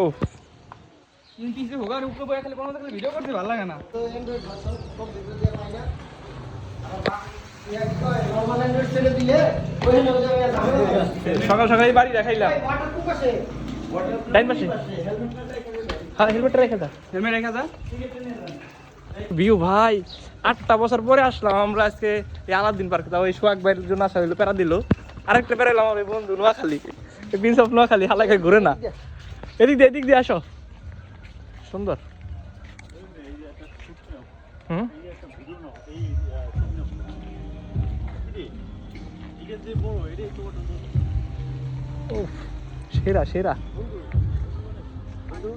ও পিসে হোগা উপরে বয়ে খালি কোনো থাকলে ভিডিও করতে ভালো লাগে না। তো অ্যান্ড্রয়েড ভার্সন সব ভিডিও দিয়ে পাই না। নর্মাল অ্যান্ড্রয়েড ছেড়ে দিলে ওই হলো যে আমি ঝামেলা লাগে সকাল সকাল বাড়ি দেখাইলাম। ওয়াটার টাইম পাশে। হ্যাঁ হেলমেটটা রেখে দা। হেলমেট রেখা যা ভিউ ভাই আটটা বছর পরে আসলাম আমরা আজকে এই আলাদিন পার্কে। তাও এই সোহাগ ভাইয়ের জন্য আসা হইল প্যারা দিল। আরেকটা প্যারা এলাম আমার বন্ধু নোয়াখালী প্রিন্স অফ নোয়াখালী হালাকে ঘুরে না। এদিক দিয়ে এদিক দিয়ে আসো। সুন্দর। হুম? সেরা সেরা।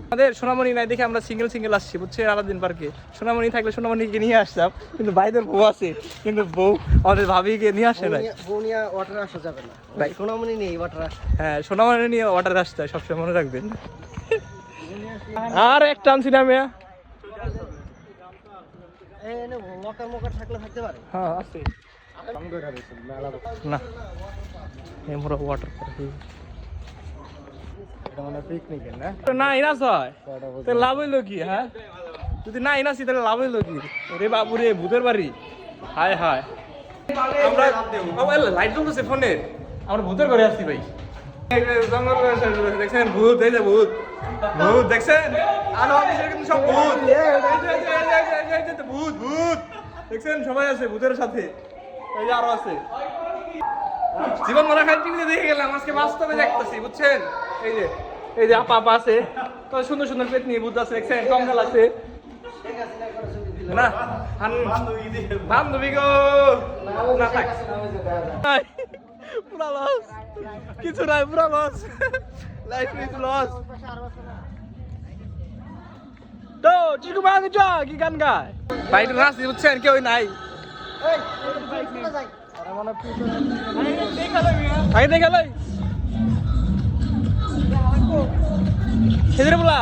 আমাদের সোনামণি নাই দেখে আমরা সিঙ্গেল সিঙ্গেল আসছি বুঝছে? আলাদিন পার্কে সোনামণি থাকলে সোনামণিকে নিয়ে আসতাম কিন্তু ভাইদের বউ আছে কিন্তু বউ আমাদের ভাবিকে নিয়ে আসে নাই। বোনিয়া ওয়াটার আসা যাবে না। ভাই। সোনামণি নেই ওয়াটার হ্যাঁ সোনামণি নিয়ে আসতে হয় সবসময় মনে রাখবেন। আর এক টানছি না মেয়া। হ্যাঁ আছে। না। এমরা ওয়াটার পার্ক তো না ইনাস হয় তো লাভ হইল কি হ্যাঁ? যদি না ইনাসি তাহলে লাভ হইল কি? রে বাবু রে ভূতের বাড়ি। হায় হায়। আমরা লাইট জ্বলতেছে ফোনের। আমরা ভূতের ঘরে আসছি ভাই। জঙ্গল দেখছেন ভূত এই যে ভূত। ভূত দেখছেন? আলো অফিসের কিন্তু সব ভূত। ভূত ভূত। দেখছেন সবাই আছে ভূতের সাথে। এই যে আরও আছে। জীবন মরা খাই টিভিতে দেখে গেলাম আজকে বাস্তবে দেখতেছি বুঝছেন? এই যে। এই যে আপা আপা আছে তো সুন্দর সুন্দর পেট নিয়ে বুদ্ধ আছে দেখছেন কঙ্কাল আছে না বান্ধবী গো না থাক পুরা লস কিছু নাই পুরা লস লাইফ ইজ লস তো চিকু চ কি গান গায় বাইরে কেউ নাই দেখে বলা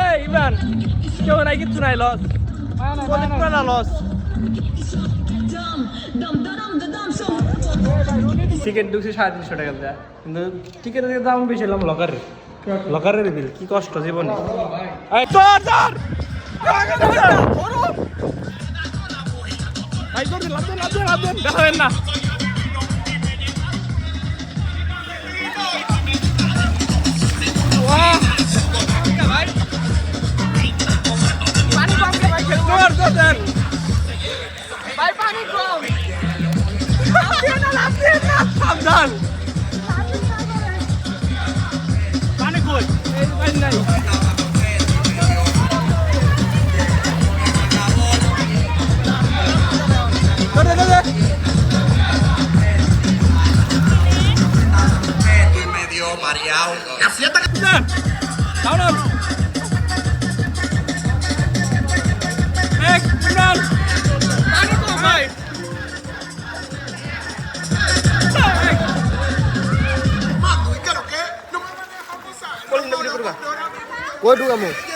এই ইমরান কেউ নাই কিচ্ছু নাই লস না লস টিকিট ঢুকছে সাড়ে তিনশো টাকা দেয় কিন্তু টিকিটের দাম বেশি এলাম লকারের লকারের বিল কি কষ্ট জীবনে এই, সাবধান পানি কই এই পানি নাই ধরে ধরে y medio mareado. La fiesta que যান Oi, kamu.